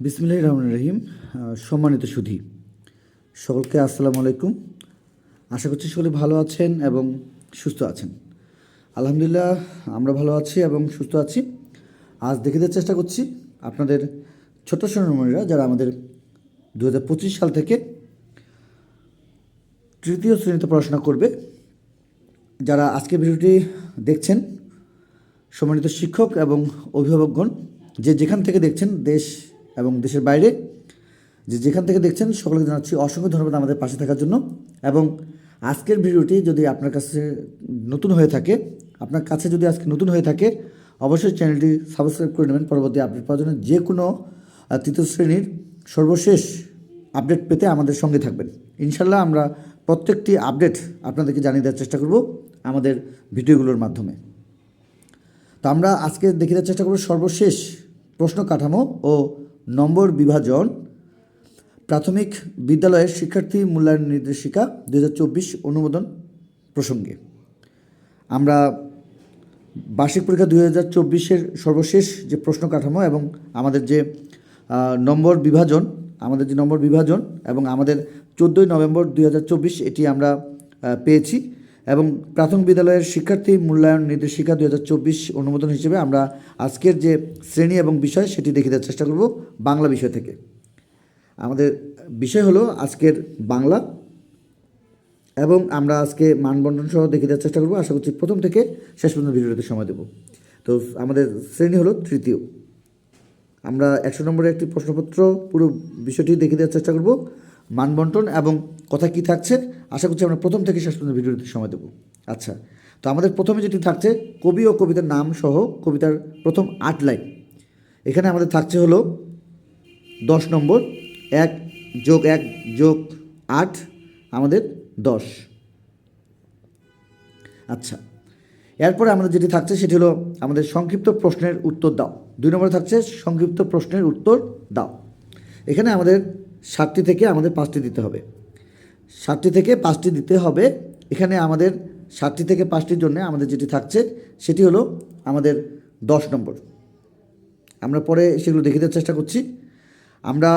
বিসমিল্লাহ রহমান রহিম। সম্মানিত সুধী, সকলকে আসসালামু আলাইকুম। আশা করছি সকলে ভালো আছেন এবং সুস্থ আছেন। আলহামদুলিল্লাহ, আমরা ভালো আছি এবং সুস্থ আছি। আজ দেখে দেওয়ার চেষ্টা করছি আপনাদের ছোট সোনামণিরা যারা আমাদের দু হাজার পঁচিশ সাল থেকে তৃতীয় শ্রেণীতে পড়াশোনা করবে, যারা আজকে ভিডিওটি দেখছেন, সম্মানিত শিক্ষক এবং অভিভাবকগণ, যে যেখান থেকে দেখছেন, দেশ এবং দেশের বাইরে যে যেখান থেকে দেখছেন, সকলকে জানাচ্ছি অসংখ্য ধন্যবাদ আমাদের পাশে থাকার জন্য। এবং আজকের ভিডিওটি যদি আপনার কাছে নতুন হয়ে থাকে, আপনার কাছে যদি আজকে নতুন হয়ে থাকে, অবশ্যই চ্যানেলটি সাবস্ক্রাইব করে নেবেন। পরবর্তী আপডেট পাওয়ার জন্য যে কোনো তৃতীয় শ্রেণির সর্বশেষ আপডেট পেতে আমাদের সঙ্গে থাকবেন। ইনশাল্লাহ আমরা প্রত্যেকটি আপডেট আপনাদেরকে জানিয়ে দেওয়ার চেষ্টা করব আমাদের ভিডিওগুলোর মাধ্যমে। তো আমরা আজকে দেখে দেওয়ার চেষ্টা করব সর্বশেষ প্রশ্ন কাঠামো ও নম্বর বিভাজন, প্রাথমিক বিদ্যালয়ের শিক্ষার্থী মূল্যায়ন নির্দেশিকা দু হাজার চব্বিশ অনুমোদন প্রসঙ্গে। আমরা বার্ষিক পরীক্ষা দুই হাজার চব্বিশের সর্বশেষ যে প্রশ্ন কাঠামো এবং আমাদের যে নম্বর বিভাজন, আমাদের যে নম্বর বিভাজন এবং আমাদের চোদ্দোই নভেম্বর দুই হাজার চব্বিশ এটি আমরা পেয়েছি। এবং প্রাথমিক বিদ্যালয়ের শিক্ষার্থী মূল্যায়ন নির্দেশিকা দু হাজার চব্বিশ অনুমোদন হিসেবে আমরা আজকের যে শ্রেণি এবং বিষয় সেটি দেখে দেওয়ার চেষ্টা করব বাংলা বিষয় থেকে। আমাদের বিষয় হলো আজকের বাংলা এবং আমরা আজকে মানবন্টন সহ দেখে দেওয়ার চেষ্টা করব। আশা করছি প্রথম থেকে শেষ পর্যন্ত ভিডিওতে সময় দেব। তো আমাদের শ্রেণি হলো তৃতীয়। আমরা একশো নম্বরের একটি প্রশ্নপত্র পুরো বিষয়টি দেখে দেওয়ার চেষ্টা করব। মানবন্টন এবং কথা কি থাকছে আশা করছি আমরা প্রথম থেকে শেষ পর্যন্ত ভিডিওতে সময় দেবো। আচ্ছা তো আমাদের প্রথমে যেটি থাকছে, কবি ও কবিতার নাম সহ কবিতার প্রথম আট লাইন। এখানে আমাদের থাকছে হলো দশ নম্বর, এক যোগ এক যোগ আট, আমাদের দশ। আচ্ছা এরপরে আমাদের যেটি থাকছে সেটি হলো আমাদের সংক্ষিপ্ত প্রশ্নের উত্তর দাও। দুই নম্বরে থাকছে সংক্ষিপ্ত প্রশ্নের উত্তর দাও। এখানে আমাদের সাতটি থেকে আমাদের পাঁচটি দিতে হবে। সাতটি থেকে পাঁচটি দিতে হবে। এখানে আমাদের সাতটি থেকে পাঁচটির জন্য আমাদের যেটি থাকছে, সেটি হলো আমাদের দশ নম্বর। আমরা পরে সেগুলো দেখে দেওয়ার চেষ্টা করছি। আমরা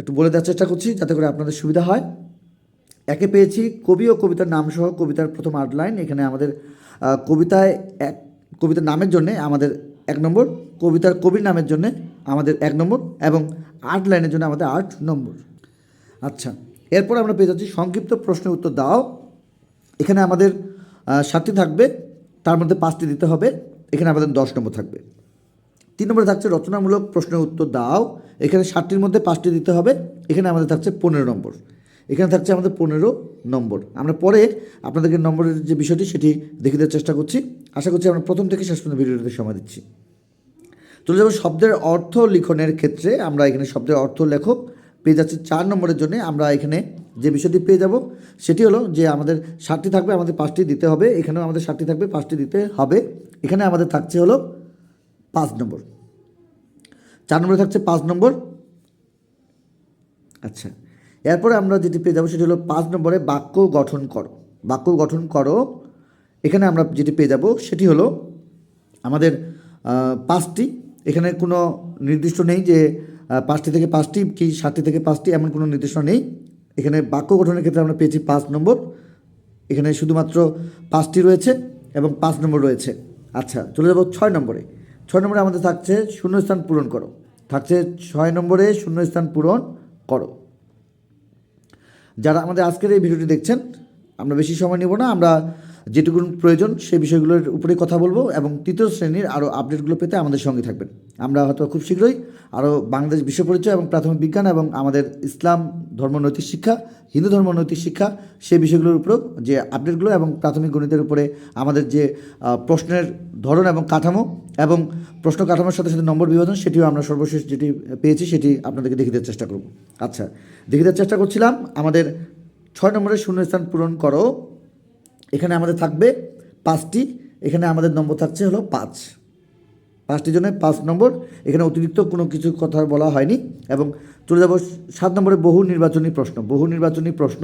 একটু বলে দেওয়ার চেষ্টা করছি যাতে করে আপনাদের সুবিধা হয়। একে পেয়েছি কবি ও কবিতার নাম সহ কবিতার প্রথম আট লাইন। এখানে আমাদের কবিতায় এক, কবিতার নামের জন্যে আমাদের এক নম্বর, কবিতার কবির নামের জন্যে আমাদের এক নম্বর এবং আর্ট লাইনের জন্য আমাদের আট নম্বর। আচ্ছা এরপর আমরা পেয়ে যাচ্ছি সংক্ষিপ্ত প্রশ্নের উত্তর দাও। এখানে আমাদের সাতটি থাকবে, তার মধ্যে পাঁচটি দিতে হবে, এখানে আমাদের দশ নম্বর থাকবে। তিন নম্বরে থাকছে রচনামূলক প্রশ্নের উত্তর দাও, এখানে ষাটটির মধ্যে পাঁচটি দিতে হবে, এখানে আমাদের থাকছে পনেরো নম্বর। এখানে থাকছে আমাদের পনেরো নম্বর। আমরা পরে আপনাদেরকে নম্বরের যে বিষয়টি সেটি দেখে দেওয়ার চেষ্টা করছি। আশা করছি আমরা প্রথম থেকে শেষ পর্যন্ত ভিডিওটিতে সময় দিচ্ছি। চলে যাব শব্দের অর্থ লিখনের ক্ষেত্রে, আমরা এখানে শব্দের অর্থ লেখক পেয়ে যাচ্ছি চার নম্বরের জন্য আমরা এখানে যে বিষয়টি পেয়ে যাব, সেটি হলো যে আমাদের ষাটটি থাকবে, আমাদের পাঁচটি দিতে হবে। এখানেও আমাদের ষাটটি থাকবে, পাঁচটি দিতে হবে। এখানে আমাদের থাকছে হলো পাঁচ নম্বর। চার নম্বরে থাকছে পাঁচ নম্বর। আচ্ছা এরপরে আমরা যেটি পেয়ে যাব, সেটি হলো পাঁচ নম্বরে বাক্য গঠন করো। বাক্য গঠন করো। এখানে আমরা যেটি পেয়ে যাব, সেটি হলো আমাদের পাঁচটি। এখানে কোনো নির্দিষ্ট নেই যে পাঁচটি থেকে পাঁচটি কি সাতটি থেকে পাঁচটি এমন কোনো নির্দিষ্ট নেই। এখানে বাক্য গঠনের ক্ষেত্রে আমরা পেয়েছি পাঁচ নম্বর। এখানে শুধুমাত্র পাঁচটি রয়েছে এবং পাঁচ নম্বর রয়েছে। আচ্ছা চলে যাব ছয় নম্বরে। ছয় নম্বরে আমাদের থাকছে শূন্যস্থান পূরণ করো। থাকছে ছয় নম্বরে শূন্যস্থান পূরণ করো। যারা আমাদের আজকের এই ভিডিওটি দেখছেন, আমরা বেশি সময় নেব না, আমরা যেটুকু প্রয়োজন সেই বিষয়গুলোর উপরে কথা বলব এবং তৃতীয় শ্রেণির আরও আপডেটগুলো পেতে আমাদের সঙ্গে থাকবেন। আমরা হয়তো খুব শীঘ্রই আরও বাংলাদেশ বিশ্ব পরিচয় এবং প্রাথমিক বিজ্ঞান এবং আমাদের ইসলাম ধর্ম নৈতিক শিক্ষা, হিন্দু ধর্ম নৈতিক শিক্ষা সেই বিষয়গুলোর উপরেও যে আপডেটগুলো এবং প্রাথমিক গণিতের উপরে আমাদের যে প্রশ্নের ধরন এবং কাঠামো এবং প্রশ্ন কাঠামোর সাথে সাথে নম্বর বিভাজন সেটিও আমরা সর্বশেষ যেটি পেয়েছি সেটি আপনাদেরকে দেখে দেওয়ার চেষ্টা করব। আচ্ছা দেখে দেওয়ার চেষ্টা করছিলাম, আমাদের ছয় নম্বরের শূন্যস্থান পূরণ করো। এখানে আমাদের থাকবে পাঁচটি, এখানে আমাদের নম্বর থাকছে হলো পাঁচ। পাঁচটি জনের পাঁচ নম্বর, এখানে অতিরিক্ত কোনো কিছু কথা বলা হয়নি এবং চলে যাব সাত নম্বরে বহু নির্বাচনী প্রশ্ন। বহু নির্বাচনী প্রশ্ন,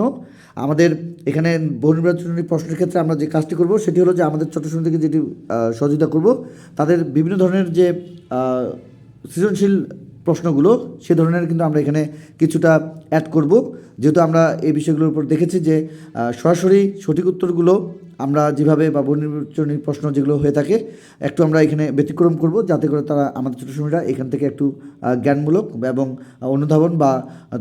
আমাদের এখানে বহু নির্বাচনী প্রশ্নের ক্ষেত্রে আমরা যে কাজটি করব সেটি হলো যে আমাদের ছোটো থেকে যেটি সহযোগিতা করব, তাদের বিভিন্ন ধরনের যে সৃজনশীল প্রশ্নগুলো, সে ধরনের কিন্তু আমরা এখানে কিছুটা অ্যাড করব। যেহেতু আমরা এই বিষয়গুলোর উপর দেখেছি যে সরাসরি সঠিক উত্তরগুলো আমরা যেভাবে বা বহুনির্বাচনী প্রশ্ন যেগুলো হয়ে থাকে, একটু আমরা এখানে ব্যতিক্রম করব যাতে করে তারা আমাদের ছোটো সময়রা এখান থেকে একটু জ্ঞানমূলক এবং অনুধাবন বা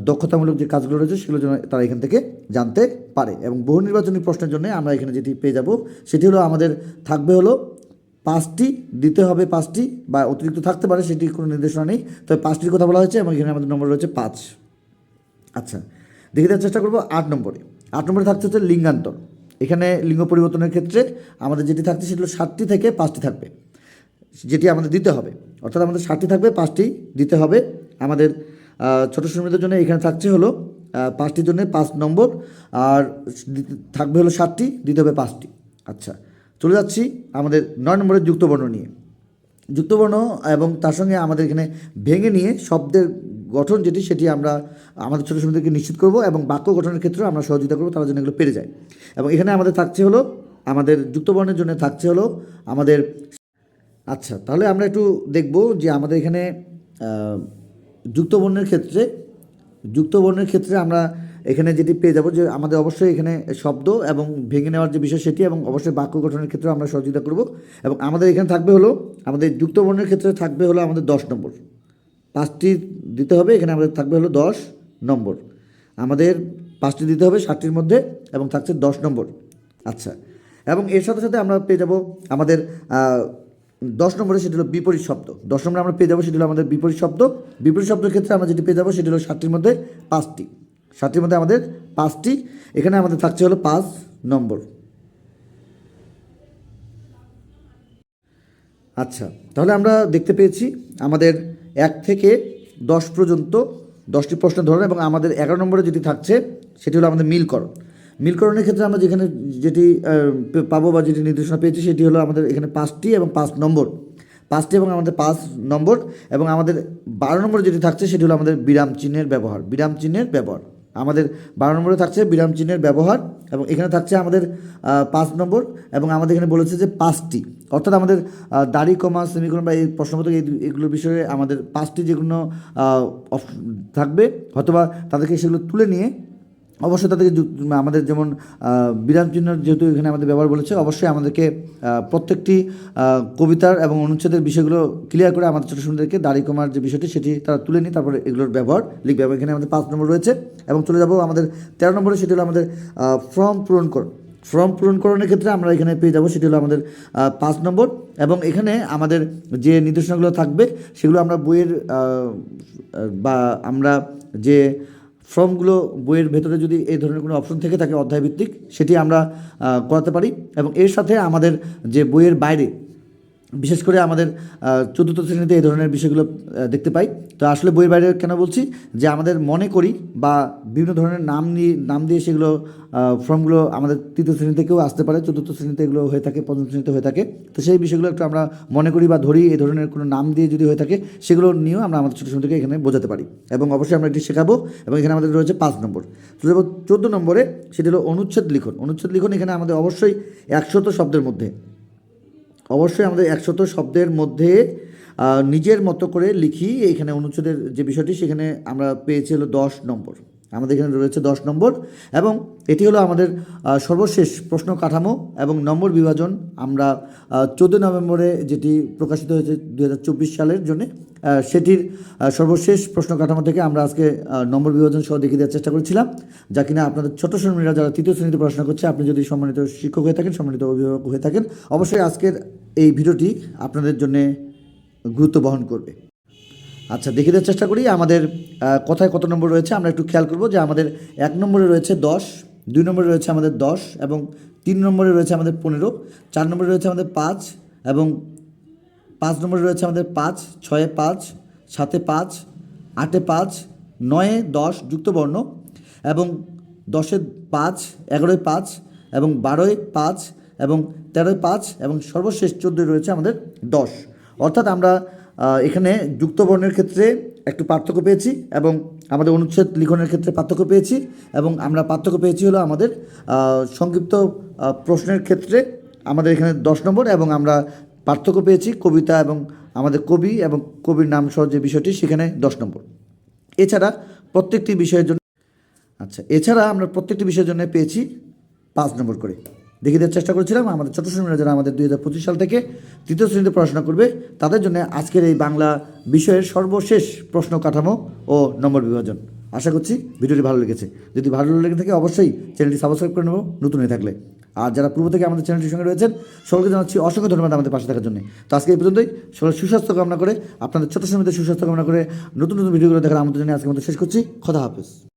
দক্ষতামূলক যে কাজগুলো রয়েছে সেগুলো যেন তারা এখান থেকে জানতে পারে। এবং বহু নির্বাচনী প্রশ্নের জন্য আমরা এখানে যেটি পেয়ে যাব সেটি হলো আমাদের থাকবে হলো পাঁচটি দিতে হবে পাঁচটি বা অতিরিক্ত থাকতে পারে সেটির কোনো নির্দেশনা নেই। তবে পাঁচটির কথা বলা হয়েছে এবং এখানে আমাদের নম্বর রয়েছে পাঁচ। আচ্ছা দেখে দেওয়ার চেষ্টা করব আট নম্বরে। আট নম্বরে থাকছে হচ্ছে লিঙ্গান্তর। এখানে লিঙ্গ পরিবর্তনের ক্ষেত্রে আমাদের যেটি থাকছে সেটি হলো সাতটি থেকে পাঁচটি থাকবে, যেটি আমাদের দিতে হবে। অর্থাৎ আমাদের সাতটি থাকবে, পাঁচটি দিতে হবে। আমাদের ছোট শ্রমিকদের জন্য এখানে থাকছে হলো পাঁচটির জন্য পাঁচ নম্বর, আর থাকবে হলো সাতটি, দিতে হবে পাঁচটি। আচ্ছা চলে যাচ্ছি আমাদের নয় নম্বরের যুক্তবর্ণ নিয়ে। যুক্তবর্ণ এবং তার সঙ্গে আমাদের এখানে ভেঙে নিয়ে শব্দের গঠন যেটি, সেটি আমরা আমাদের ছোটো শ্রমিকদেরকে নিশ্চিত করব এবং বাক্য গঠনের ক্ষেত্রেও আমরা সহযোগিতা করব, তারা যেন এগুলো পেরে যায়। এবং এখানে আমাদের থাকছে হলো, আমাদের যুক্তবর্ণের জন্য থাকছে হলো আমাদের আচ্ছা তাহলে আমরা একটু দেখব যে আমাদের এখানে যুক্তবর্ণের ক্ষেত্রে যুক্তবর্ণের ক্ষেত্রে আমরা এখানে যেটি পেয়ে যাব যে আমাদের অবশ্যই এখানে শব্দ এবং ভেঙে নেওয়ার যে বিষয় সেটি এবং অবশ্যই বাক্য গঠনের ক্ষেত্রে আমরা সহযোগিতা করব। এবং আমাদের এখানে থাকবে হলো, আমাদের যুক্তবর্ণের ক্ষেত্রে থাকবে হলো আমাদের দশ নম্বর। পাঁচটি দিতে হবে, এখানে আমাদের থাকবে হলো দশ নম্বর। আমাদের পাঁচটি দিতে হবে ষাটটির মধ্যে এবং থাকছে দশ নম্বর। আচ্ছা এবং এর সাথে সাথে আমরা পেয়ে যাব আমাদের দশ নম্বরে সেটি হলো বিপরীত শব্দ। দশ নম্বরে আমরা পেয়ে যাব সেটি হলো আমাদের বিপরীত শব্দ। বিপরীত শব্দের ক্ষেত্রে আমরা যেটি পেয়ে যাব সেটি হলো ষাটটির মধ্যে পাঁচটি। ষাটটির মধ্যে আমাদের পাঁচটি, এখানে আমাদের থাকছে হলো পাঁচ নম্বর। আচ্ছা তাহলে আমরা দেখতে পেয়েছি আমাদের এক থেকে দশ পর্যন্ত দশটি প্রশ্নের ধরন এবং আমাদের এগারো নম্বরে যেটি থাকছে সেটি হলো আমাদের মিলকরণ। মিলকরণের ক্ষেত্রে আমরা যেখানে যেটি পাবো বা যেটি নির্দেশনা পেয়েছি সেটি হলো আমাদের এখানে পাঁচটি এবং পাঁচ নম্বর। পাঁচটি এবং আমাদের পাঁচ নম্বর এবং আমাদের বারো নম্বরে যেটি থাকছে সেটি হলো আমাদের বিরাম চিহ্নের ব্যবহার, বিরাম চিহ্নের ব্যবহার। আমাদের বারো নম্বরে থাকছে বিরাম চিহ্নের ব্যবহার এবং এখানে থাকছে আমাদের পাঁচ নম্বর এবং আমাদের এখানে বলেছে যে পাঁচটি। অর্থাৎ আমাদের দাড়ি, কমা, সেমিকোলন বা এই প্রশ্নমতো এই এগুলোর বিষয়ে আমাদের পাঁচটি যেগুলো কোনো থাকবে অথবা তাদেরকে সেগুলো তুলে নিয়ে অবশ্যই তাদেরকে আমাদের যেমন বিরাম চিহ্ন যেহেতু এখানে আমাদের ব্যবহার বলেছে, অবশ্যই আমাদেরকে প্রত্যেকটি কবিতার এবং অনুচ্ছেদের বিষয়গুলো ক্লিয়ার করে আমাদের ছোটো সুন্দরকে দাড়ি কমার যে বিষয়টি সেটি তারা তুলে নিই তারপরে এগুলোর ব্যবহার লিখবে এবং এখানে আমাদের পাঁচ নম্বর রয়েছে এবং চলে যাব আমাদের তেরো নম্বরে, সেটি হলো আমাদের ফর্ম পূরণ কর ফর্ম পূরণকরণের ক্ষেত্রে আমরা এখানে পেয়ে যাব, সেটি হলো আমাদের পাঁচ নম্বর এবং এখানে আমাদের যে নির্দেশনাগুলো থাকবে, সেগুলো আমরা বইয়ের বা আমরা যে ফর্মগুলো বইয়ের ভেতরে যদি এই ধরনের কোনো অপশন থেকে থাকে অধ্যায়ভিত্তিক, সেটি আমরা করাতে পারি। এবং এর সাথে আমাদের যে বইয়ের বাইরে বিশেষ করে আমাদের চতুর্থ শ্রেণীতে এই ধরনের বিষয়গুলো দেখতে পাই। তো আসলে বইয়ের বাইরে কেন বলছি? যে আমাদের মনে করি বা বিভিন্ন ধরনের নাম নিয়ে, নাম দিয়ে সেগুলো ফর্মগুলো আমাদের তৃতীয় শ্রেণি থেকেও আসতে পারে, চতুর্থ শ্রেণীতে এগুলো হয়ে থাকে, পঞ্চম শ্রেণীতে হয়ে থাকে। তো সেই বিষয়গুলো একটু আমরা মনে করি বা ধরি, এই ধরনের কোনো নাম দিয়ে যদি হয়ে থাকে, সেগুলো নিয়েও আমরা আমাদের ছোটো শ্রেণি থেকে এখানে বোঝাতে পারি। এবং অবশ্যই আমরা এটি শেখাবো, এবং এখানে আমাদের রয়েছে পাঁচ নম্বর। চোদ্দ নম্বরে সেটি হলো অনুচ্ছেদ লিখন। অনুচ্ছেদ লিখন এখানে আমাদের অবশ্যই একশত শব্দের মধ্যে অবশ্যই আমাদের একশত শব্দের মধ্যে নিজের মতো করে লিখি। এখানে অনুচ্ছেদের যে বিষয়টি, সেখানে আমরা পেয়েছি হলো দশ নম্বর। আমাদের এখানে রয়েছে দশ নম্বর এবং এটি হলো আমাদের সর্বশেষ প্রশ্ন কাঠামো এবং নম্বর বিভাজন। আমরা চোদ্দ নভেম্বরে যেটি প্রকাশিত হয়েছে দু হাজার চব্বিশ সালের জন্য সেটির সর্বশেষ প্রশ্ন কাঠামো থেকে আমরা আজকে নম্বর বিভাজন সহ দেখিয়ে দেওয়ার চেষ্টা করেছিলাম, যা কিনা আপনাদের ছোট শ্রেণীরা যারা তৃতীয় শ্রেণীতে পড়াশোনা করছে, আপনি যদি সম্মানিত শিক্ষক হয়ে থাকেন, সম্মানিত অভিভাবক হয়ে থাকেন, অবশ্যই আজকের এই ভিডিওটি আপনাদের জন্য গুরুত্ব বহন করবে। আচ্ছা দেখে দেওয়ার চেষ্টা করি, আমাদের কথায় কত নম্বর রয়েছে, আমরা একটু খেয়াল করব যে আমাদের এক নম্বরে রয়েছে দশ, দুই নম্বরে রয়েছে আমাদের দশ এবং তিন নম্বরে রয়েছে আমাদের পনেরো, চার নম্বরে রয়েছে আমাদের পাঁচ এবং পাঁচ নম্বরে রয়েছে আমাদের পাঁচ, ছয়ে পাঁচ, সাতে পাঁচ, আটে পাঁচ, নয়ে দশ যুক্তবর্ণ এবং দশে পাঁচ, এগারোয় পাঁচ এবং বারোয় পাঁচ এবং তেরোয় পাঁচ এবং সর্বশেষ চোদ্দোয় রয়েছে আমাদের দশ। অর্থাৎ আমরা এখানে যুক্তবর্ণের ক্ষেত্রে একটু পার্থক্য পেয়েছি এবং আমাদের অনুচ্ছেদ লিখনের ক্ষেত্রে পার্থক্য পেয়েছি এবং আমরা পার্থক্য পেয়েছি হলো আমাদের সংক্ষিপ্ত প্রশ্নের ক্ষেত্রে আমাদের এখানে দশ নম্বর এবং আমরা পার্থক্য পেয়েছি কবিতা এবং আমাদের কবি এবং কবির নাম সহ যে বিষয়টি সেখানে দশ নম্বর। এছাড়া প্রত্যেকটি বিষয়ের জন্য আচ্ছা এছাড়া আমরা প্রত্যেকটি বিষয়ের জন্য পেয়েছি পাঁচ নম্বর করে। দেখিয়ে দেওয়ার চেষ্টা করেছিলাম। আমাদের ছোটো শ্রেণীরা যারা আমাদের দুই হাজার পঁচিশ সাল থেকে তৃতীয় শ্রেণীতে পড়াশোনা করবে, তাদের জন্য আজকের এই বাংলা বিষয়ের সর্বশেষ প্রশ্ন কাঠামো ও নম্বর বিভাজন। আশা করছি ভিডিওটি ভালো লেগেছে। যদি ভালো লেগে থাকে, অবশ্যই চ্যানেলটি সাবস্ক্রাইব করে নেব, নতুন হয়ে থাকলে। আর যারা পূর্ব থেকে আমাদের চ্যানেলটির সঙ্গে রয়েছেন, সকলকে জানাচ্ছি অসংখ্য ধন্যবাদ আমাদের পাশে থাকার জন্য। তো আজকে এই পর্যন্তই। সকলের সুস্বাস্থ্য কামনা করে, আপনাদের ছোট শ্রেণীতে সুস্বাস্থ্য কামনা করে নতুন নতুন ভিডিওগুলো দেখার আমাদের জন্য আজকে আমাদের শেষ করছি। খোদা হাফেজ।